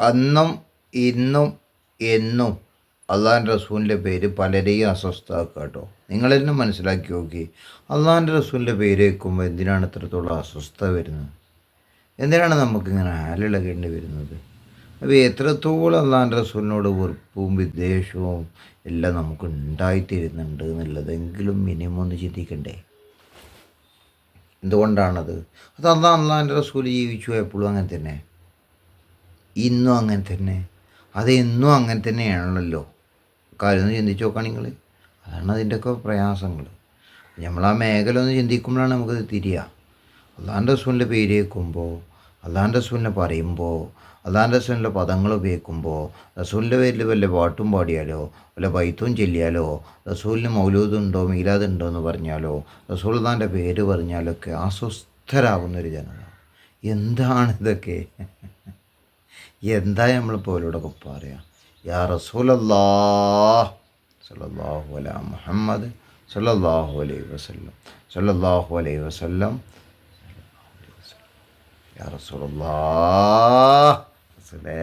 അന്നും ഇന്നും എന്നും അള്ളാഹാന്റെ റസൂലിന്റെ പേര് പലരെയും അസ്വസ്ഥമാക്കുക കേട്ടോ. നിങ്ങൾ മനസ്സിലാക്കി നോക്കി. അള്ളാഹാന്റെ റസൂലിന്റെ പേര് വയ്ക്കുമ്പോൾ എന്തിനാണ് ഇത്രത്തോളം അസ്വസ്ഥത വരുന്നത്? എന്തിനാണ് നമുക്കിങ്ങനെ ആലിളകേണ്ടി വരുന്നത്? അപ്പോൾ എത്രത്തോളം അള്ളാഹാന്റെ റസൂലിനോട് വെറുപ്പും വിദ്വേഷവും എല്ലാം നമുക്ക് ഉണ്ടായിത്തീരുന്നുണ്ട് എന്നുള്ളതെങ്കിലും മിനിമം ഒന്ന് ചിന്തിക്കണ്ടേ? എന്തുകൊണ്ടാണത്? അത് അള്ളാഹ് അള്ളാഹാന്റെ റസൂൽ ജീവിച്ചു എപ്പോഴും അങ്ങനെ തന്നെ. ഇന്നും അങ്ങനെ തന്നെ. അത് എന്നും അങ്ങനെ തന്നെയാണല്ലോ. കാര്യം ചിന്തിച്ച് നോക്കാം നിങ്ങൾ. അതാണ് അതിന്റെയൊക്കെ പ്രയാസങ്ങൾ. നമ്മൾ ആ മേഖല ഒന്ന് ചിന്തിക്കുമ്പോഴാണ് നമുക്കത് തിരിയുക അള്ളാന്റെ റസൂലിന്റെ പേര് കേൾക്കുമ്പോൾ അള്ളാന്റെ റസൂലിനെ പറയുമ്പോൾ അള്ളാന്റെ റസൂലിന്റെ പദങ്ങൾ ഉപയോഗിക്കുമ്പോൾ റസൂലിന്റെ പേരിൽ വല്ല പാട്ടും പാടിയാലോ വല്ല ബൈത്തും ചെല്ലിയാലോ റസൂലിന് മൗലൂദുണ്ടോ മീലാദുണ്ടോ എന്ന് പറഞ്ഞാലോ റസൂൽ അള്ളാന്റെ പേര് പറഞ്ഞാലൊക്കെ അസ്വസ്ഥരാകുന്നൊരു ജനത. എന്താണ് ഇതൊക്കെ? എന്താ നമ്മളിപ്പോൾ അവരോടൊക്കെ പറയാം? യാ റസൂലല്ലാ അല മുഹമ്മദ് സല്ലല്ലാഹു അലൈ വസല്ലം സല്ലല്ലാഹു അലൈ വസല്ലം. യാ റസൂലല്ലാ റസൂലേ